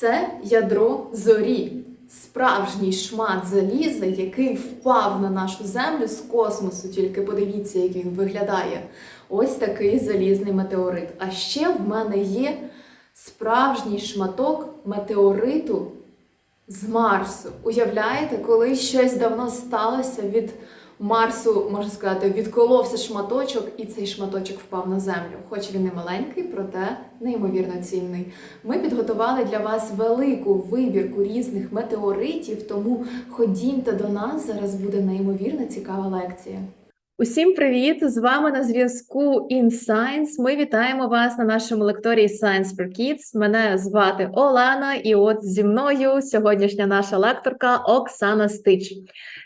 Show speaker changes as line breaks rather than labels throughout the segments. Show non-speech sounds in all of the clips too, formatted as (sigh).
Це ядро зорі, справжній шмат заліза, який впав на нашу землю з космосу. Тільки подивіться, як він виглядає. Ось такий залізний метеорит. А ще в мене є справжній шматок метеориту з Марсу. Уявляєте, коли щось давно сталося від Марсу, можна сказати, відколовся шматочок, і цей шматочок впав на землю. Хоч він і маленький, проте неймовірно цінний. Ми підготували для вас велику вибірку різних метеоритів, тому ходімте до нас. Зараз буде неймовірно цікава лекція. Усім привіт! З вами на зв'язку InScience. Ми вітаємо вас на нашому лекторії Science for Kids. Мене звати Олена, і от зі мною сьогоднішня наша лекторка Оксана Стич.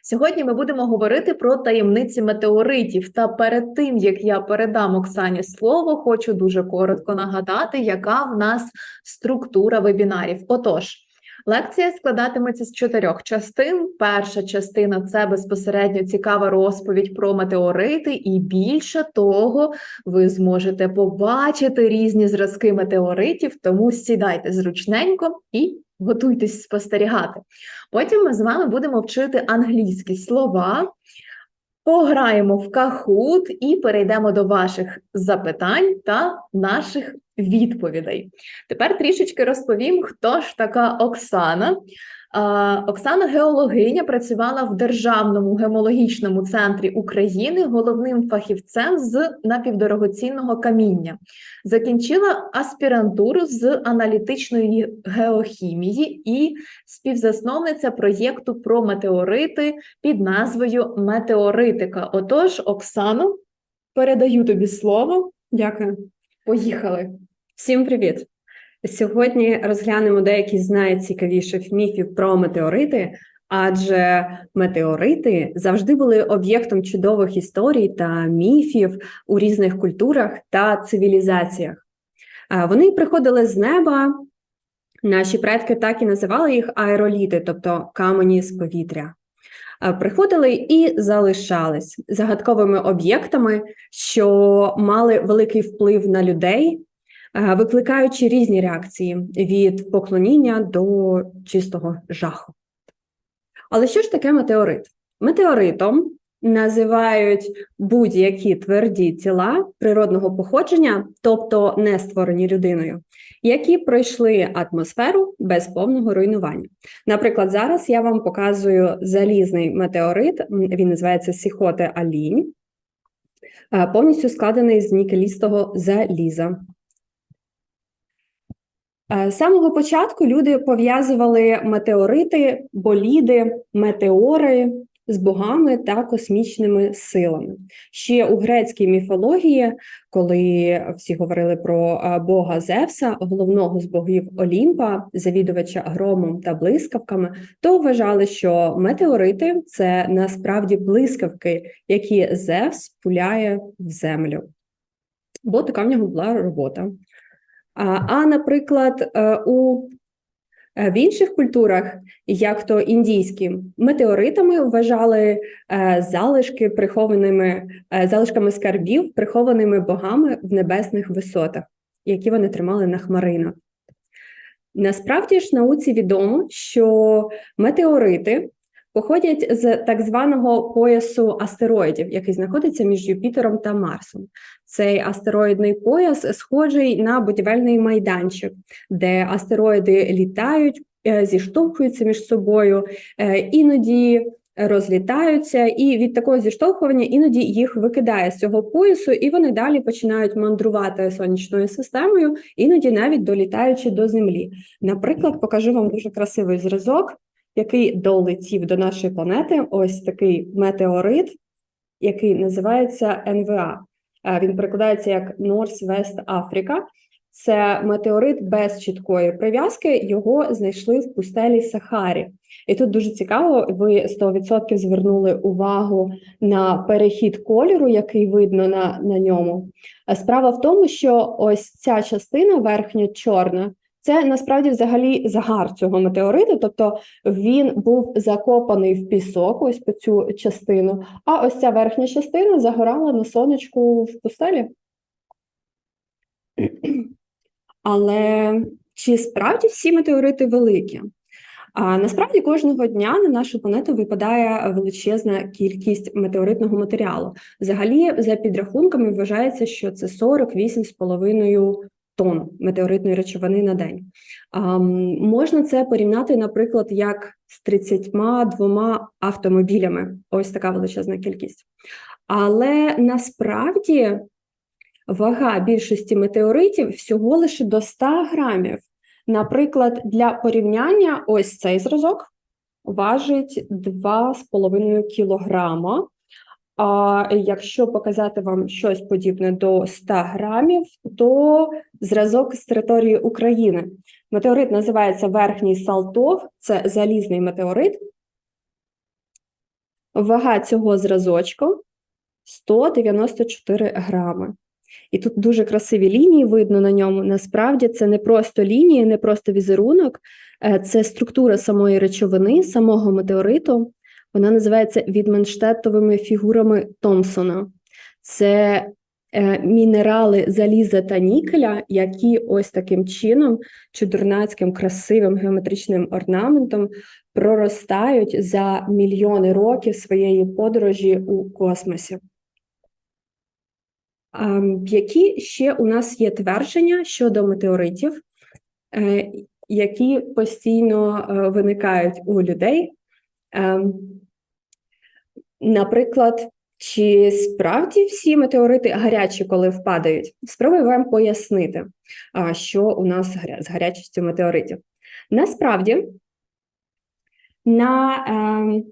Сьогодні ми будемо говорити про таємниці метеоритів. Та перед тим як я передам Оксані слово, хочу дуже коротко нагадати, яка в нас структура вебінарів. Отож. Лекція складатиметься з чотирьох частин. Перша частина це безпосередньо цікава розповідь про метеорити, і більше того, ви зможете побачити різні зразки метеоритів, тому сідайте зручненько і готуйтесь спостерігати. Потім ми з вами будемо вчити англійські слова. Пограємо в кахут і перейдемо до ваших запитань та наших відповідей. Тепер трішечки розповім, хто ж така Оксана. Оксана геологиня працювала в Державному гемологічному центрі України головним фахівцем з напівдорогоцінного каміння. Закінчила аспірантуру з аналітичної геохімії і співзасновниця проєкту про метеорити під назвою Метеоритика. Отож, Оксано, передаю тобі слово.
Дякую.
Поїхали.
Всім привіт! Сьогодні розглянемо деякі з найцікавіших міфів про метеорити, адже метеорити завжди були об'єктом чудових історій та міфів у різних культурах та цивілізаціях. Вони приходили з неба. Наші предки так і називали їх аероліти, тобто камені з повітря. Приходили і залишались загадковими об'єктами, що мали великий вплив на людей, викликаючи різні реакції від поклоніння до чистого жаху. Але що ж таке метеорит? Метеоритом називають будь-які тверді тіла природного походження, тобто не створені людиною, які пройшли атмосферу без повного руйнування. Наприклад, зараз я вам показую залізний метеорит, він називається Сіхоте Алінь, е, повністю складений з нікелістого заліза. Е, З самого початку люди пов'язували метеорити, боліди, метеори з богами та космічними силами. Ще у грецькій міфології, коли всі говорили про е, бога Зевса, головного з богів Олімпа, завідувача громом та блискавками, то вважали, що метеорити це насправді блискавки, які Зевс пуляє в землю. Бо така в нього була робота. А, наприклад, е, у е, в інших культурах, як то індійські, метеоритами вважали е, залишки прихованими залишками скарбів, прихованими богами в небесних висотах, які вони тримали на хмаринах. Насправді ж науці відомо, що метеорити походять з так званого поясу астероїдів, який знаходиться між Юпітером та Марсом. Цей астероїдний пояс схожий на будівельний майданчик, де астероїди літають, е, зіштовхуються між собою, е, іноді розлітаються, і від такого зіштовхування іноді їх викидає з цього поясу, і вони далі починають мандрувати сонячною системою, іноді навіть долітаючи до Землі. Наприклад, покажу вам дуже красивий зразок, який долетів до нашої планети. Ось такий метеорит, який називається НВА. Е, Він перекладається як North-West Africa. Це метеорит без чіткої прив'язки. Його знайшли в пустелі Сахарі. І тут дуже цікаво, ви 100% звернули увагу на перехід кольору, який видно на, на ньому. Е, Справа в тому, що ось ця частина верхня чорна. Це насправді взагалі загар цього метеориту, тобто він був закопаний в пісок, ось по цю частину, а ось ця верхня частина загорала на сонечку в пустелі. (clears throat) Але чи справді всі метеорити великі? А насправді кожного дня на нашу планету випадає величезна кількість метеоритного матеріалу. Взагалі, за підрахунками, вважається, що це 48,5 тонн метеоритної речовини на день. А, можна це порівняти, наприклад, як з 32 автомобілями. Ось така величезна кількість. Але насправді вага більшості метеоритів всього лише до 100 грамів. Наприклад, для порівняння, ось цей зразок важить 2,5 кілограма. А якщо показати вам щось подібне до 100 грамів, то зразок з території України. Метеорит називається Верхній Салтов, це залізний метеорит. Вага цього зразочку 194 грами. І тут дуже красиві лінії видно на ньому. Насправді це не просто лінії, не просто візерунок, е, це структура самої речовини, самого метеориту. Вона називається відменштеттовими фігурами Томпсона. Це е, мінерали заліза та нікеля, які ось таким чином, чудернацьким, красивим геометричним орнаментом проростають за мільйони років своєї подорожі у космосі. Які ще у нас є твердження щодо метеоритів, е, які постійно е, виникають у людей? Наприклад, чи справді всі метеорити гарячі, коли впадають? Спробую вам пояснити, що у нас з гарячістю метеоритів. Насправді, на, ем,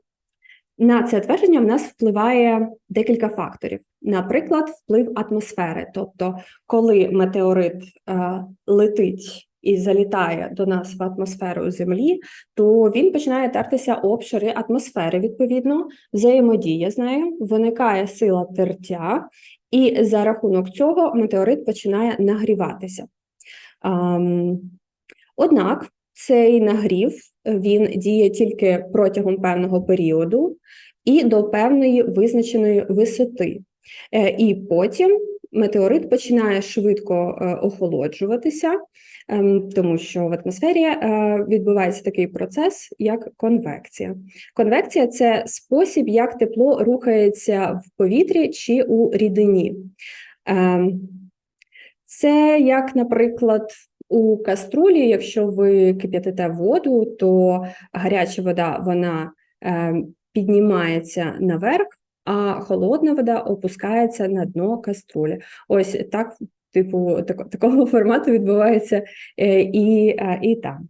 на це твердження в нас впливає декілька факторів. Наприклад, вплив атмосфери. Тобто, коли метеорит е, летить і залітає до нас в атмосферу Землі, то він починає тертися об шари атмосфери, відповідно, взаємодія з нею, виникає сила тертя, і за рахунок цього метеорит починає нагріватися. Однак цей нагрів він діє тільки протягом певного періоду і до певної визначеної висоти. Е, І потім метеорит починає швидко е, охолоджуватися, тому що в атмосфері е, відбувається такий процес, як конвекція. Конвекція це спосіб, як тепло рухається в повітрі чи у рідині. Ем, Це як, наприклад, у каструлі, якщо ви кип'ятите воду, то гаряча вода вона е, піднімається наверх, а холодна вода опускається на дно каструлі. Ось так, типу, тако- такого (laughs) формату відбувається е, і, і там.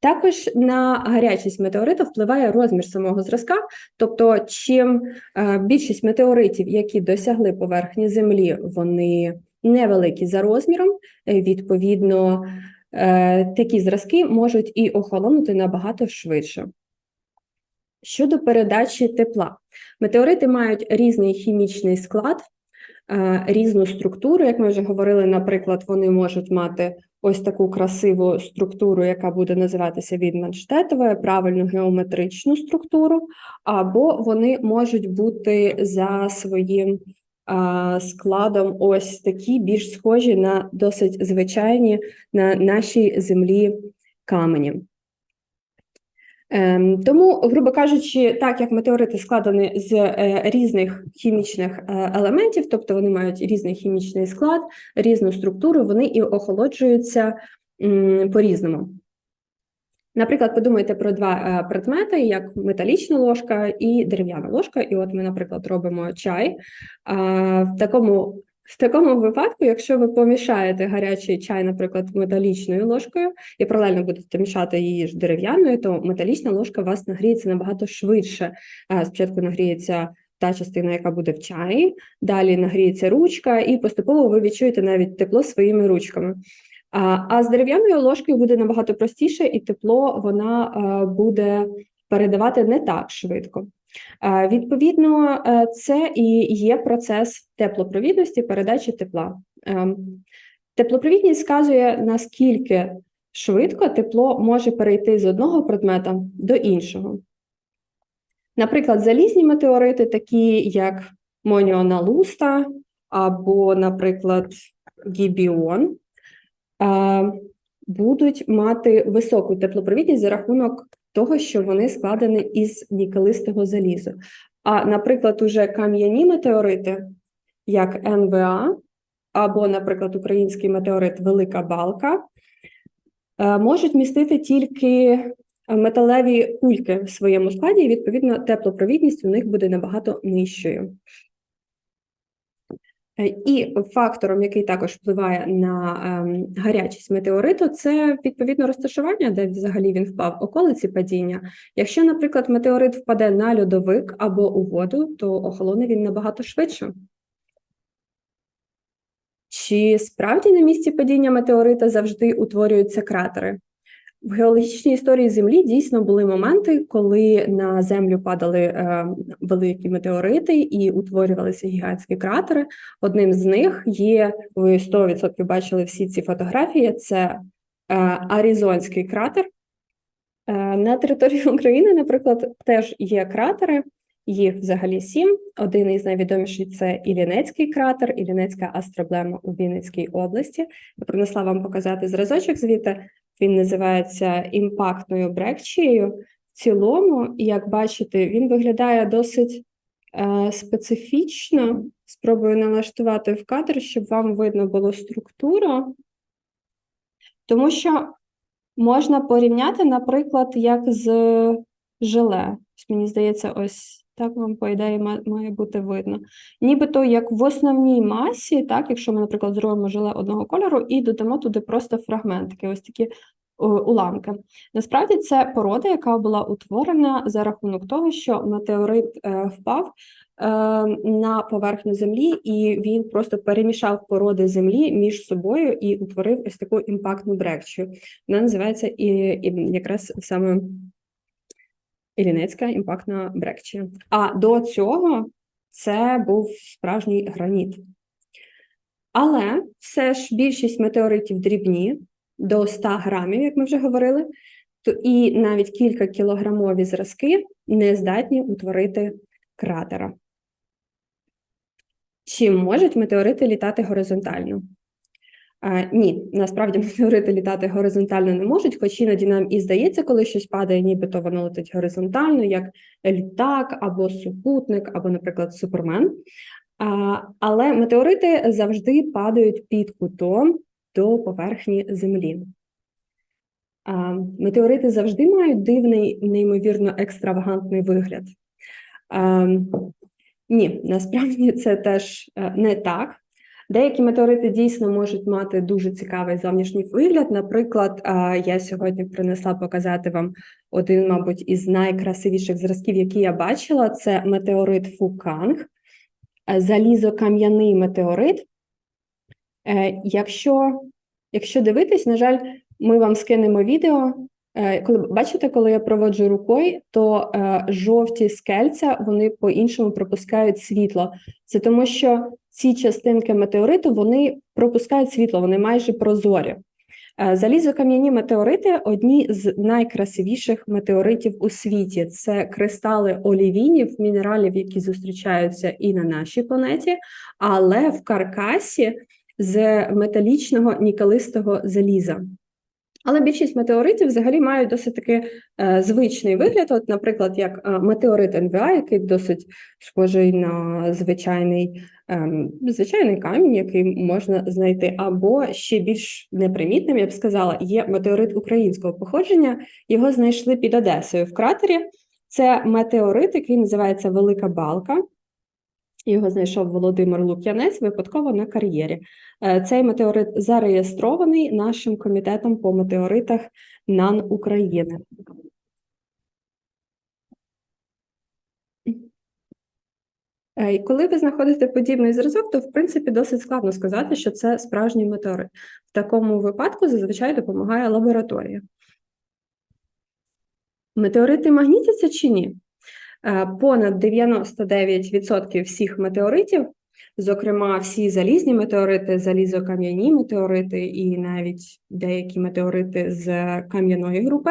Також на гарячість метеориту впливає розмір самого зразка, тобто, чим е, більшість метеоритів, які досягли поверхні Землі, вони невеликі за розміром, е, відповідно, такі зразки можуть і охолонути набагато швидше. Щодо передачі тепла, метеорити мають різний хімічний склад, різну структуру. Як ми вже говорили, наприклад, вони можуть мати ось таку красиву структуру, яка буде називатися відманштетовою, правильну геометричну структуру, або вони можуть бути за своїм а, складом ось такі більш схожі на досить звичайні на нашій землі камені. Ем, тому, грубо кажучи, так як метеорити складені з е, різних хімічних е, елементів, тобто вони мають різний хімічний склад, різну структуру, вони і охолоджуються по-різному. Наприклад, подумайте про два е, предмети, як металічна ложка і дерев'яна ложка. І от ми, наприклад, робимо чай. В такому, в такому випадку, якщо ви помішаєте гарячий чай, наприклад, металічною ложкою, і паралельно будете мішати її ж дерев'яною, то металічна ложка у вас нагріється набагато швидше. Спочатку нагріється та частина, яка буде в чаї, далі нагріється ручка, і поступово ви відчуєте навіть тепло своїми ручками. А, з дерев'яною ложкою буде набагато простіше, і тепло вона е, буде передавати не так швидко. Е, Відповідно, е, це і є процес теплопровідності передачі тепла. Ем, Теплопровідність сказує, наскільки швидко тепло може перейти з одного предмета до іншого. Наприклад, залізні метеорити, такі як Моніона Луста або, наприклад, Гібіон, е, будуть мати високу теплопровідність за рахунок того, що вони складені із нікелистого залізу. А, наприклад, уже кам'яні метеорити, як НВА, або, наприклад, український метеорит Велика Балка, е, можуть містити тільки металеві кульки в своєму складі, і, відповідно, теплопровідність у них буде набагато нижчою. Е, І фактором, який також впливає на ем, гарячість метеориту, це відповідно розташування, де взагалі він впав, околиці падіння. Якщо, наприклад, метеорит впаде на льодовик або у воду, то охолоне він набагато швидше. Чи справді на місці падіння метеорита завжди утворюються кратери? В геологічній історії Землі дійсно були моменти, коли на землю падали е, великі метеорити і утворювалися гігантські кратери. Одним з них є, ви 100% бачили всі ці фотографії. Це е, Аризонський кратер. Е, на території (laughs) України, наприклад, теж є кратери. Їх взагалі сім. Один із найвідоміших це Іллінецький кратер, Іллінецька астроблема у Вінницькій області. Я принесла вам показати зразочок звідти. Він називається імпактною брекчією. В цілому, як бачите, він виглядає досить е, специфічно. Спробую налаштувати в кадр, щоб вам видно було структуру. Тому що можна порівняти, наприклад, як з желе. Мені здається, ось так вам, по ідеї, має бути видно. Нібито як в основній масі, так, якщо ми, наприклад, зробимо желе одного кольору і додамо туди просто фрагментики, ось такі уламки. Насправді це порода, яка була утворена за рахунок того, що метеорит е, впав е, на поверхню землі, і він просто перемішав породи землі між собою і утворив ось таку імпактну брекчію. Вона називається і, і якраз саме Іллінецька імпактна брекчія. А до цього це був справжній граніт. Але все ж більшість метеоритів дрібні, до 100 грамів, як ми вже говорили, то і навіть кілька кілограмові зразки не здатні утворити кратера. Чи можуть метеорити літати горизонтально? Ні, насправді (laughs) метеорити літати горизонтально не можуть, хоч іноді нам і здається, коли щось падає, нібито воно летить горизонтально, як літак або супутник, або, наприклад, супермен. Але метеорити завжди падають під кутом до поверхні Землі. Метеорити завжди мають дивний, неймовірно екстравагантний вигляд. Ні, насправді це теж е, не так. Деякі метеорити дійсно можуть мати дуже цікавий зовнішній вигляд. Наприклад, я сьогодні принесла показати вам один, мабуть, із найкрасивіших зразків, які я бачила. Це метеорит Фуканг, залізокам'яний метеорит. Е, Якщо, якщо дивитись, на жаль, ми вам скинемо відео. Е, Коли бачите, коли я проводжу рукою, то е, жовті скельця вони по-іншому пропускають світло. Це тому, що ці частинки метеориту вони пропускають світло, вони майже прозорі. Е, Залізокам'яні метеорити одні з найкрасивіших метеоритів у світі. Це кристали олівінів, мінералів, які зустрічаються і на нашій планеті, але в каркасі з металічного нікелистого заліза. Але більшість метеоритів взагалі мають досить таки е, звичний вигляд. От, наприклад, як е, метеорит НВА, який досить схожий на звичайний, звичайний камінь, який можна знайти, або ще більш непримітним, я б сказала, є метеорит українського походження. Його знайшли під Одесою в кратері. Це метеорит, який називається Велика Балка. Його знайшов Володимир Лук'янець випадково на кар'єрі. Е, Цей метеорит зареєстрований нашим комітетом по метеоритах НАН України. Е, і Коли ви знаходите подібний зразок, то в принципі досить складно сказати, що це справжній метеорит. В такому випадку зазвичай допомагає лабораторія. Метеорити магнітяться чи ні? Е, Понад 99% всіх метеоритів Зокрема, всі залізні метеорити, залізокам'яні метеорити і навіть деякі метеорити з кам'яної групи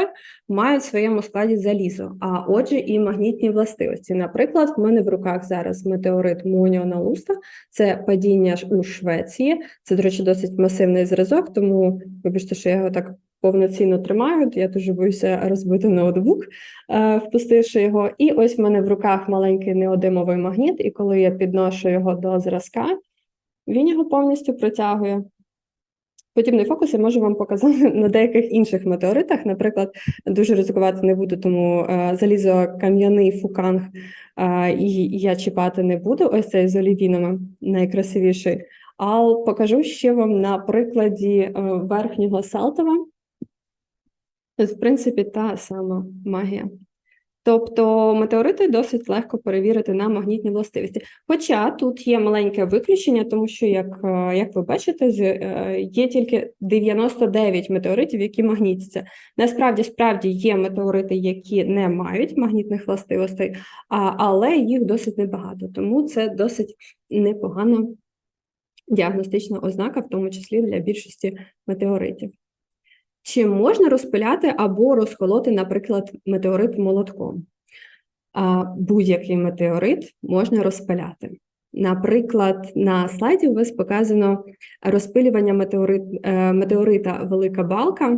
мають в своєму складі залізо, а отже, і магнітні властивості. Наприклад, в мене в руках зараз метеорит Моніоналуста, це падіння у Швеції. Це, до речі, досить масивний зразок, тому вибачте, що я його так повноцінно тримаю. Я дуже боюся розбити ноутбук, е, впустивши його. І ось в мене в руках маленький неодимовий магніт, і коли я підношу його до зразка, він його повністю протягує. Подібний фокус я можу вам показати (laughs) на деяких інших метеоритах. Наприклад, дуже ризикувати не буду, тому е, залізокам'яний фуканг е, і я чіпати не буду. Ось цей з олівінами найкрасивіший. А покажу ще вам на прикладі верхнього Салтова. В принципі, та сама магія. Тобто метеорити досить легко перевірити на магнітні властивості. Хоча тут є маленьке виключення, тому що, як, е, як ви бачите, е, є тільки 99 метеоритів, які магнітяться. Насправді, справді є метеорити, які не мають магнітних властивостей, але їх досить небагато. Тому це досить непогана діагностична ознака, в тому числі для більшості метеоритів. Чи можна розпиляти або розколоти, наприклад, метеорит молотком? Будь-який метеорит можна розпиляти. Наприклад, на слайді у вас показано розпилювання метеорит, е, метеорита Велика Балка,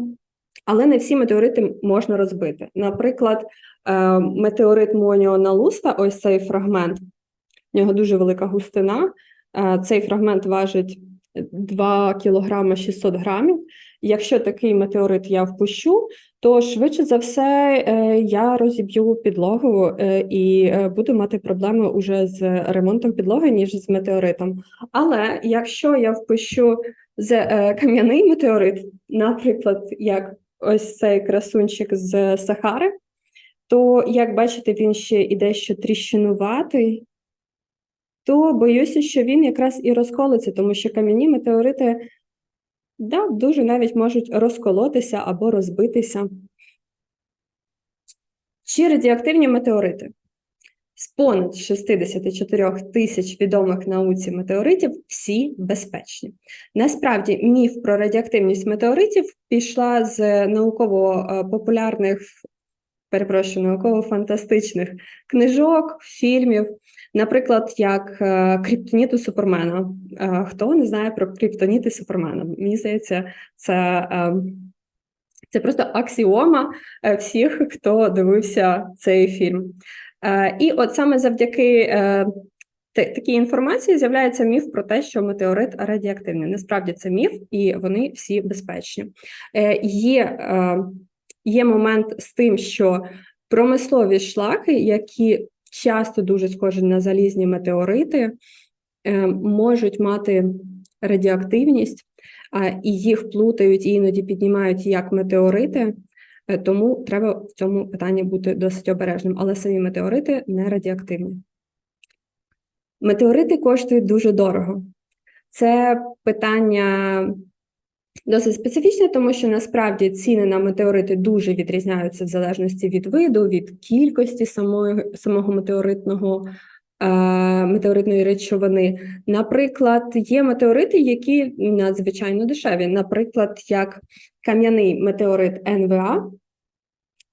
але не всі метеорити можна розбити. Наприклад, е, метеорит Моніоналуста, ось цей фрагмент, в нього дуже велика густина. Е, Цей фрагмент важить 2 кг 600 грамів. Якщо такий метеорит я впущу, то швидше за все е, я розіб'ю підлогу е, і е, буду мати проблеми уже з ремонтом підлоги, ніж з метеоритом. Але якщо я впущу кам'яний метеорит, наприклад, як ось цей красунчик з Сахари, то як бачите, він ще і дещо тріщинуватий, то боюся, що він якраз і розколиться, тому що кам'яні метеорити да, дуже навіть можуть розколотися або розбитися. Чи радіоактивні метеорити? З понад 64 тисяч відомих науці метеоритів всі безпечні. Насправді, міф про радіоактивність метеоритів пішла з науково-популярних, перепрошую, науково-фантастичних книжок, фільмів, наприклад, як е, Криптоніт Супермена. Е, Хто не знає про Криптоніт Супермена? Мені здається, це. е, це просто аксіома всіх, хто дивився цей фільм. І от саме завдяки такій інформації з'являється міф про те, що метеорит радіоактивний. Насправді це міф, і вони всі безпечні. Є, є момент з тим, що промислові шлаки, які часто дуже схожі на залізні метеорити, е, можуть мати радіоактивність, і їх плутають і іноді піднімають як метеорити. Е, Тому треба в цьому питанні бути досить обережним, але самі метеорити не радіоактивні. Метеорити коштують дуже дорого. Це питання досить специфічне, тому що насправді ціни на метеорити дуже відрізняються в залежності від виду, від кількості самої, самого метеоритного, е, метеоритної речовини. Наприклад, є метеорити, які надзвичайно дешеві. Наприклад, як кам'яний метеорит НВА,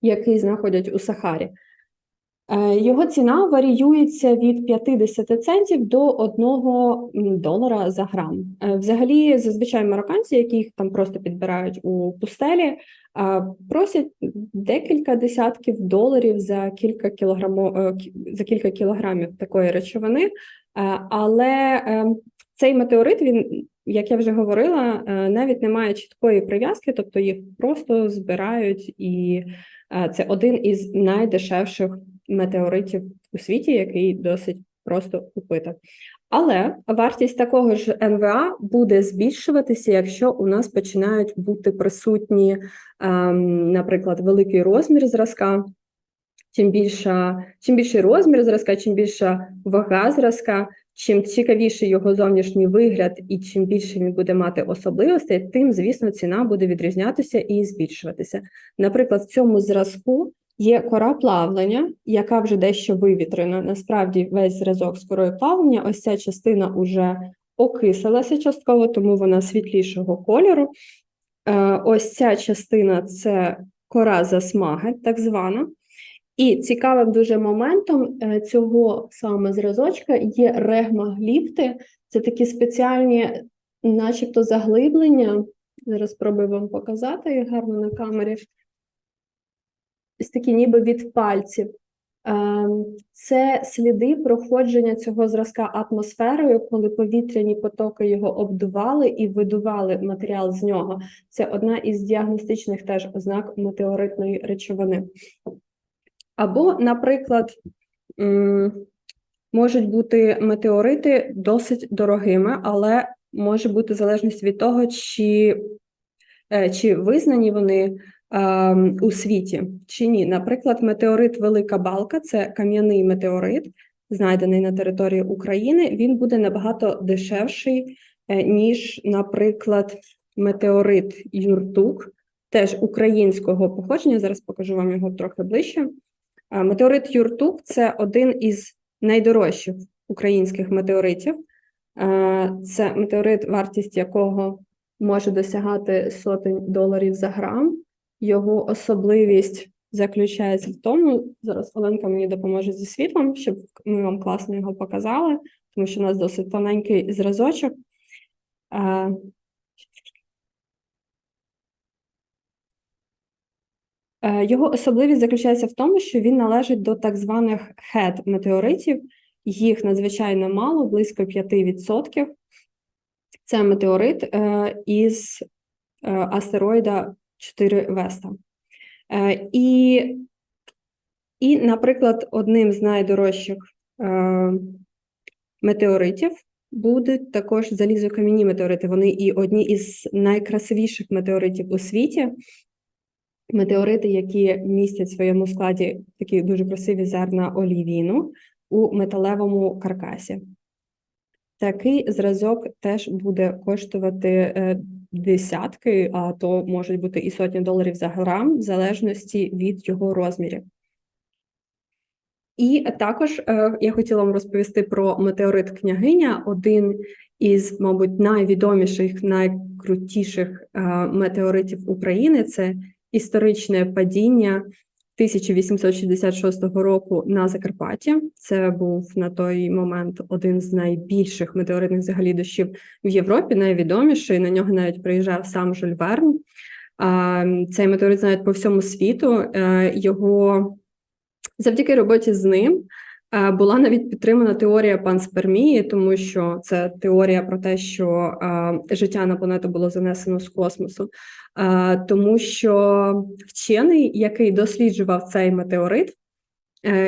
який знаходять у Сахарі. Е, Його ціна варіюється від 50 центів до 1 долара за грам. Е, Взагалі, зазвичай марокканці, які їх там просто підбирають у пустелі, е, просять декілька десятків доларів за кілька кілограмо, е, за кілька кілограмів такої речовини. Але е, цей метеорит, він, як я вже говорила, навіть не має чіткої прив'язки, тобто їх просто збирають, і це один із найдешевших метеоритів у світі, який досить просто купити. Але вартість такого ж НВА буде збільшуватися, якщо у нас починають бути присутні, ем, наприклад, великий розмір зразка. Чим більша, чим більший розмір зразка, чим більша вага зразка, чим цікавіший його зовнішній вигляд, і чим більше він буде мати особливостей, тим, звісно, ціна буде відрізнятися і збільшуватися. Наприклад, в цьому зразку Є кора плавлення, яка вже дещо вивітрена. Насправді, весь зразок з корою плавлення, ось ця частина уже окисилася частково, тому вона світлішого кольору. Е, Ось ця частина це кора засмаги, так звана. І цікавим дуже моментом е, цього саме зразочка є регмагліфти. Це такі спеціальні, начебто, заглиблення. Зараз спробую вам показати їх гарно на камері. Ось такі ніби від пальців. Ем, Це сліди проходження цього зразка атмосферою, коли повітряні потоки його обдували і видували матеріал з нього. Це одна із діагностичних теж ознак метеоритної речовини. Або, наприклад, можуть бути метеорити досить дорогими, але може бути залежність від того, чи, е, чи визнані вони у світі чи ні. Наприклад, метеорит Велика Балка це кам'яний метеорит, знайдений на території України. Він буде набагато дешевший, е, ніж, наприклад, метеорит Юртук, теж українського походження. Зараз покажу вам його трохи ближче. Метеорит Юртук це один із найдорожчих українських метеоритів. Це метеорит, вартість якого може досягати сотень доларів за грам. Його особливість заключається в тому, зараз Оленка мені допоможе зі світлом, щоб ми вам класно його показали, тому що у нас досить тоненький зразочок. Е, Його особливість заключається в тому, що він належить до так званих хет метеоритів. Їх надзвичайно мало, близько 5%. Це метеорит е, із е, астероїда 4 Веста. Е, і, і, наприклад, одним з найдорожчих е, метеоритів будуть також залізокам'яні метеорити. Вони і одні із найкрасивіших метеоритів у світі метеорити, які містять в своєму складі такі дуже красиві зерна олівіну у металевому каркасі. Такий зразок теж буде коштувати е, десятки, а то можуть бути і сотні доларів за грам, в залежності від його розмірів. І також е, я хотіла вам розповісти про метеорит княгиня, один із, мабуть, найвідоміших, найкрутіших е, метеоритів України. Це історичне падіння 1866 року на Закарпатті. Це був на той момент один з найбільших метеоритних взагалі дощів в Європі, найвідоміший. На нього навіть приїжджав сам Жюль Верн. Цей метеорит знають по всьому світу. Е, Його завдяки роботі з ним. Е, Була навіть підтримана теорія панспермії, тому що це теорія про те, що е, життя на планету було занесено з космосу. Е, тому що вчений, який досліджував цей метеорит,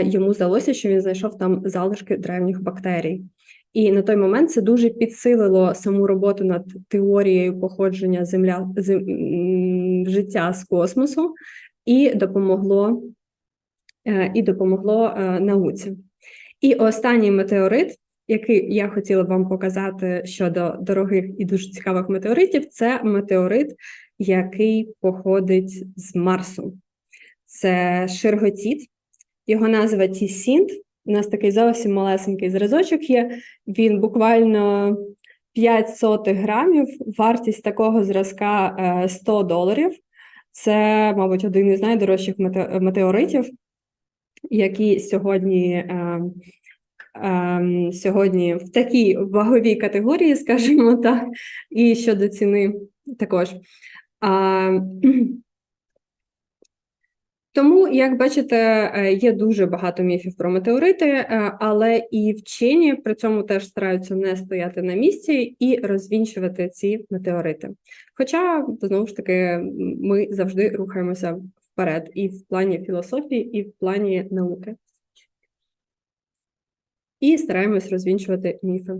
йому здалося, що він знайшов там залишки древніх бактерій. І на той момент це дуже підсилило саму роботу над теорією походження земля зем, життя з космосу і допомогло, і допомогло науці. І останній метеорит, який я хотіла вам показати щодо дорогих і дуже цікавих метеоритів, це метеорит, який походить з Марсу. Це ширготіт, його назва Тісінт. У нас такий зовсім малесенький зразочок є. Він буквально 5 сотих грамів. Вартість такого зразка е, 100 доларів. Це, мабуть, один із найдорожчих метеоритів, які сьогодні, е, е, сьогодні в такій ваговій категорії, скажімо так, і щодо ціни також. А, (clears throat) тому, як бачите, е, є дуже багато міфів про метеорити, е, але і вчені при цьому теж стараються не стояти на місці і розвінчувати ці метеорити. Хоча, знову ж таки, ми завжди рухаємося вперед і в плані філософії, і в плані науки. І стараємось розвінчувати міфи.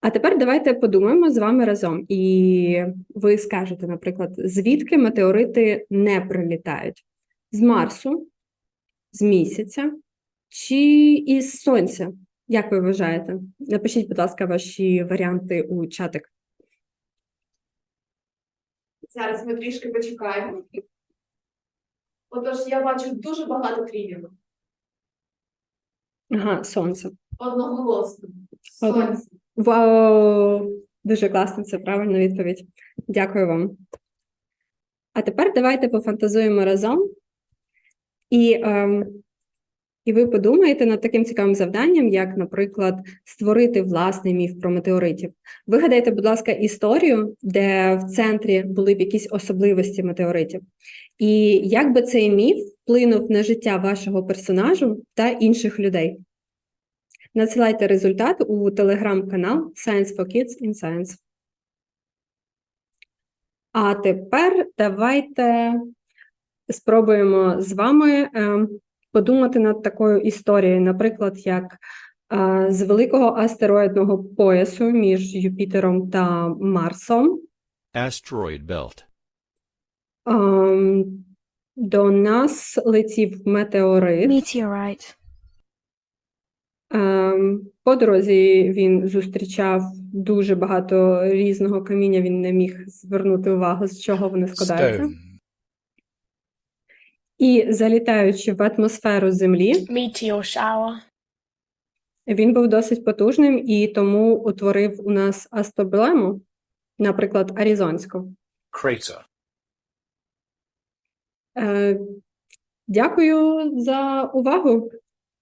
А тепер давайте подумаємо з вами разом. І ви скажете, наприклад, звідки метеорити не прилітають? З Марсу, з місяця чи із Сонця? Як ви вважаєте? Напишіть, будь ласка, ваші варіанти у чатик.
Зараз ми трішки почекаємо. Отож, я бачу дуже багато крінів.
Ага, сонце.
Одноголосно. Сонце.
Вау! Дуже класно, це правильна відповідь. Дякую вам. А тепер давайте пофантазуємо разом. І, ем, і ви подумаєте над таким цікавим завданням, як, наприклад, створити власний міф про метеоритів. Вигадайте, будь ласка, історію, де в центрі були б якісь особливості метеоритів. І як би цей міф вплинув на життя вашого персонажу та інших людей. Надсилайте результат у телеграм-канал Science for Kids in Science. А тепер давайте спробуємо з вами е, подумати над такою історією, наприклад, як е, з великого астероїдного поясу між Юпітером та Марсом
Asteroid belt.
ем, до нас летів метеорит.
Meteorite.
Ем, По дорозі він зустрічав дуже багато різного каміння. Він не міг звернути увагу, з чого вони складаються.
Stone.
І залітаючи в атмосферу Землі,
Meteor shower.
він був досить потужним і тому утворив у нас астоблему, наприклад, Аризонську.
Crater.
Е, Дякую за увагу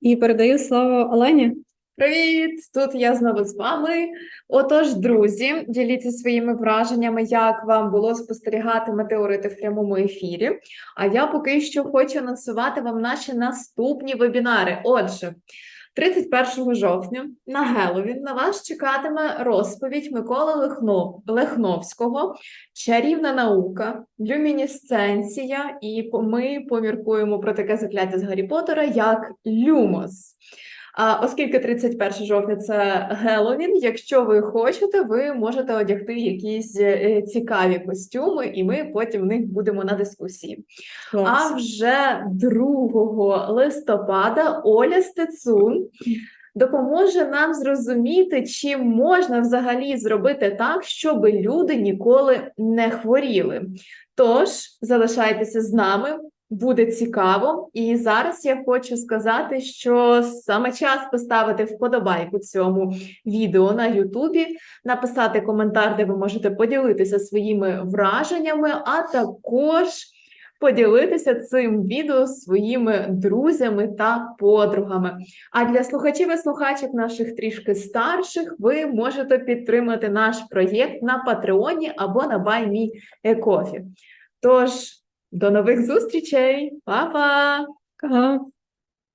і передаю слово Олені.
Привіт! Тут я знову з вами. Отож, друзі, діліться своїми враженнями, як вам було спостерігати метеорити в прямому ефірі. А я поки що хочу анонсувати вам наші наступні вебінари. Отже, 31 жовтня на Геловін на вас чекатиме розповідь Миколи Лехно, Лехновського Чарівна наука, люмінесценція, і ми поміркуємо про таке закляття з Гаррі Поттера, як люмос. А оскільки 31 жовтня це Геловін, якщо ви хочете, ви можете одягти якісь е, цікаві костюми, і ми потім в них будемо на дискусії. А вже 2 листопада Оля Стецун допоможе нам зрозуміти, чи можна взагалі зробити так, щоб люди ніколи не хворіли. Тож залишайтеся з нами. Буде цікаво, і зараз я хочу сказати, що саме час поставити вподобайку цьому відео на Ютубі, написати коментар, де ви можете поділитися своїми враженнями, а також поділитися цим відео своїми друзями та подругами. А для слухачів і слухачок наших трішки старших, ви можете підтримати наш проєкт на Патреоні або на BuyMeACoffee. Тож, до нових зустрічей, Па-па!
Ага.